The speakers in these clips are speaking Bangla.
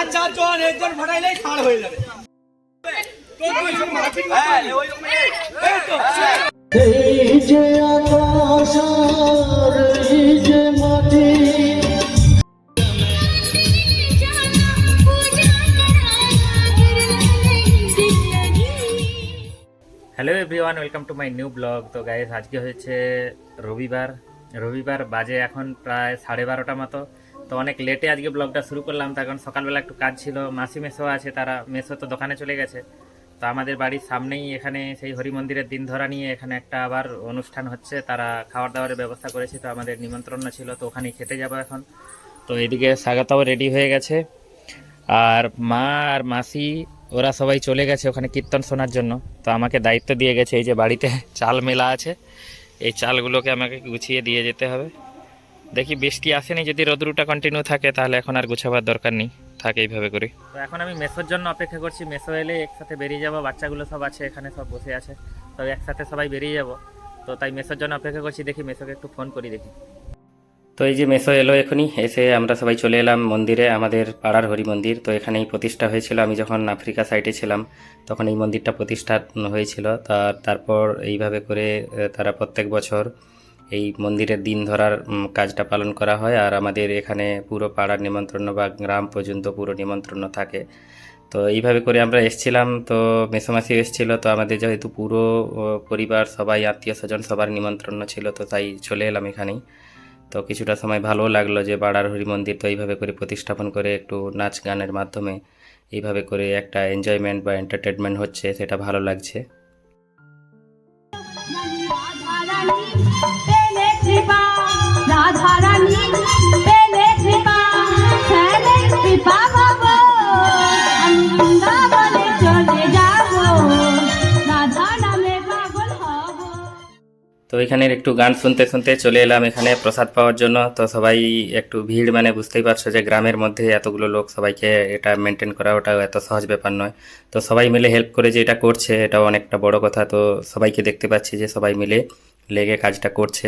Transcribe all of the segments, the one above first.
আচ্ছা চল একজন ফাটাইলেই ছাড় হয়ে যাবে। হ্যাঁ, এই যে আকাশ এই যে মাটি। Hello everyone welcome to my new blog তো গাইস আজকে হয়েছে রবিবার। রবিবার বাজে এখন প্রায় সাড়ে বারোটা মতো। তো অনেক লেটে আজকে ব্লগটা শুরু করলাম, তার কারণ সকালবেলা একটু কাজ ছিল। মাসি মেসো আছে, তারা মেসো তো দোকানে চলে গেছে। তো আমাদের বাড়ির সামনেই এখানে সেই হরি মন্দিরের দিন ধরা নিয়ে এখানে একটা আবার অনুষ্ঠান হচ্ছে, তারা খাওয়ার দাওয়ারের ব্যবস্থা করেছে, তো আমাদের নিমন্ত্রণ ছিল, তো ওখানেই খেতে যাব এখন। তো এদিকে স্বাগতাও রেডি হয়ে গেছে। আর মা আর মাসি, ওরা সবাই চলে গেছে ওখানে কীর্তন শোনার জন্য। তো আমাকে দায়িত্ব দিয়ে গেছে, এই যে বাড়িতে চাল মেলা আছে, এই চালগুলোকে আমাকে গুছিয়ে দিয়ে যেতে হবে। দেখি বৃষ্টি আসেনি যদি রোদ্রুটা কন্টিনিউ থাকে তাহলে এখন আর গুছাবার দরকার নেই। থাকে এইভাবে করি। তো এখন আমি মেসোর জন্য অপেক্ষা করছি। মেসো এলে একসাথে বেরিয়ে যাব বাচ্চাগুলো সব আছে এখানে সব বসে আছে। তো একসাথে সবাই বেরিয়ে যাব। তো তাই মেসোর জন্য অপেক্ষা করছি দেখি মেসোকে একটু ফোন করি দেখি। তো এই যে মেসো এলো এখনই এসে আমরা সবাই চলে এলাম মন্দিরে আমাদের পাড়ার হরি মন্দির। তো এখানেই প্রতিষ্ঠা হয়েছিল। আমি যখন আফ্রিকা সাইডে ছিলাম তখন এই মন্দিরটা প্রতিষ্ঠা হয়েছিল। তার তারপর এইভাবে করে তারা প্রত্যেক বছর এই মন্দিরের দিন ধরার কাজটা পালন করা হয়। আর আমাদের এখানে পুরো পাড়ার নিমন্ত্রণ বা গ্রাম পর্যন্ত পুরো নিমন্ত্রণ থাকে। তো এইভাবে করে আমরা এসছিলাম। তো মেসোমাসি এসেছিল। তো আমাদের যেহেতু পুরো পরিবার সবাই, আত্মীয় স্বজন সবার নিমন্ত্রণ ছিল, তো তাই চলে এলাম এখানেই। তো কিছুটা সময় ভালোও লাগল যে বাড়ার হরি মন্দির তো এইভাবে করে প্রতিষ্ঠাপন করে একটু নাচ গানের মাধ্যমে এইভাবে করে একটা এনজয়মেন্ট বা এন্টারটেনমেন্ট হচ্ছে, সেটা ভালো লাগছে। তো এখানের একটু গান শুনতে শুনতে চলে এলাম এখানে প্রসাদ পাওয়ার জন্য। তো সবাই একটু ভিড় মানে বুঝতেই পারছ যে গ্রামের মধ্যে এতগুলো লোক, সবাইকে এটা মেনটেন করা ওটা এত সহজ ব্যাপার নয়। তো সবাই মিলে হেল্প করে যে এটা করছে এটা অনেকটা বড় কথা। তো সবাইকে দেখতে পাচ্ছি যে সবাই মিলে লেগে কাজটা করছে।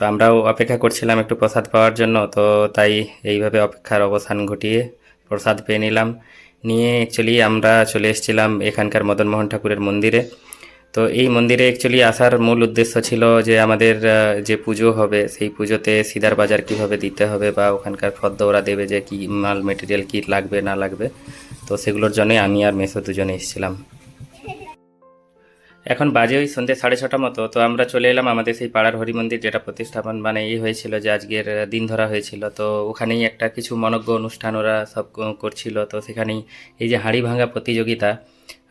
তো আমরাও অপেক্ষা করছিলাম একটু প্রসাদ পাওয়ার জন্য, তো তাই এইভাবে অপেক্ষার অবসান ঘটিয়ে প্রসাদ পেয়ে নিলাম। নিয়ে অ্যাকচুয়ালি আমরা চলে এসেছিলাম এখানকার মদনমোহন ঠাকুরের মন্দিরে। তো এই মন্দিরে অ্যাকচুয়ালি আসার মূল উদ্দেশ্য ছিল যে আমাদের যে পুজো হবে, সেই পুজোতে সিদার বাজার কীভাবে দিতে হবে বা ওখানকার ফদ্দ ওরা দেবে যে কী মাল মেটেরিয়াল কী লাগবে, না লাগবে। তো সেগুলোর জন্যই আমি আর মেসো দুজনে এসেছিলাম। এখন বাজে ওই সন্ধ্যে সাড়ে ছটা মতো, তো আমরা চলে এলাম আমাদের সেই পাড়ার হরি মন্দির যেটা প্রতিস্থাপন মানে এই হয়েছিল যে আজকের দিন ধরা হয়েছিল। তো ওখানেই একটা কিছু মনজ্ঞ অনুষ্ঠান ওরা সব করছিল। তো সেখানেই এই যে হাঁড়ি ভাঙা প্রতিযোগিতা,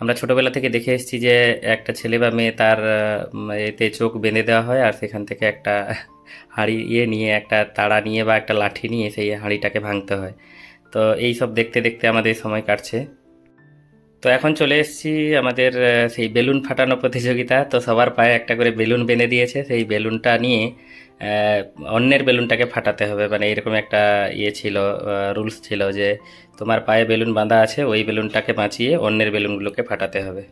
আমরা ছোটবেলা থেকে দেখে এসেছি যে একটা ছেলে বা মেয়ে তার এতে চোখ বেঁধে দেওয়া হয় আর সেখান থেকে একটা হাঁড়ি ইয়ে নিয়ে, একটা তাড়া নিয়ে বা একটা লাঠি নিয়ে সেই হাঁড়িটাকে ভাঙতে হয়। তো এই সব দেখতে দেখতে আমাদের সময় কাটছে। তো এখন চলে এসেছি আমাদের সেই বেলুন ফাটানো প্রতিযোগিতা। তো সবার পায়ে একটা করে বেলুন বেঁধে দিয়েছে। সেই বেলুনটা নিয়ে অন্যের বেলুনটাকে ফাটাতে হবে। মানে এরকম একটা ইয়ে ছিল রুলস ছিল যে তোমার পায়ে বেলুন বাঁধা আছে, ওই বেলুনটাকে বাঁচিয়ে অন্যের বেলুনগুলোকে ফাটাতে হবে।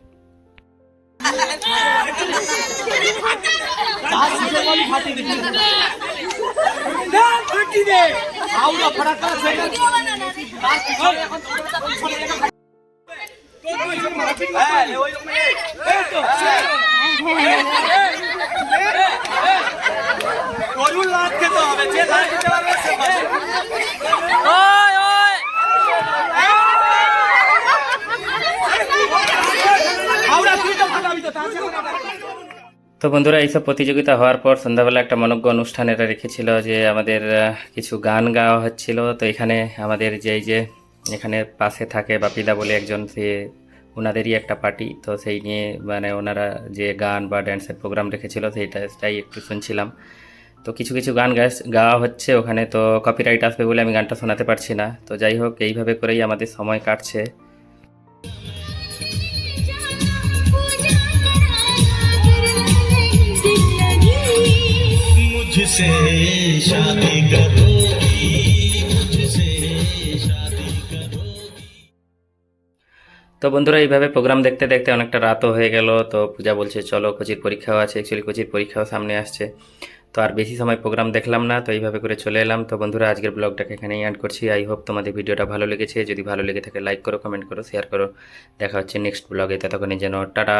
তো বন্ধুরা, এইসব প্রতিযোগিতা হওয়ার পর সন্ধ্যাবেলা একটা মনজ্ঞ অনুষ্ঠান এটা রেখেছিল যে আমাদের কিছু গান গাওয়া হচ্ছিল। তো এখানে আমাদের যেই যে এখানে পাশে থাকে বাপিদা বলে একজন, সে ওনাদেরই একটা পার্টি তো সেই নিয়ে মানে ওনারা যে গান বা ড্যান্সের প্রোগ্রাম রেখেছিল সেইটাই একটু শুনছিলাম তো কিছু কিছু গান গাস- গাওয়া হচ্ছে ওখানে তো কপিরাইট আসবে বলে আমি গানটা শোনাতে পারছি না তো যাই হোক এইভাবে করেই আমাদের সময় কাটছে मुझसे शादी करोगी তো বন্ধুরা, এইভাবে প্রোগ্রাম দেখতে দেখতে অনেকটা রাতও হয়ে গেল। তো পূজা বলছে, চলো কোচির পরীক্ষাও আছে অ্যাকচুয়ালি কোচির পরীক্ষাও সামনে আসছে। তো আর বেশি সময় প্রোগ্রাম দেখলাম না, তো এইভাবে করে চলে এলাম। তো বন্ধুরা, আজকের ব্লগটাকে এখানেই অ্যাড করছি। আই হোপ তোমাদের ভিডিওটা ভালো লেগেছে। যদি ভালো লেগে থাকে লাইক করো কমেন্ট করো শেয়ার করো। দেখা হচ্ছে নেক্সট ব্লগে ততক্ষণে যেন, টাটা!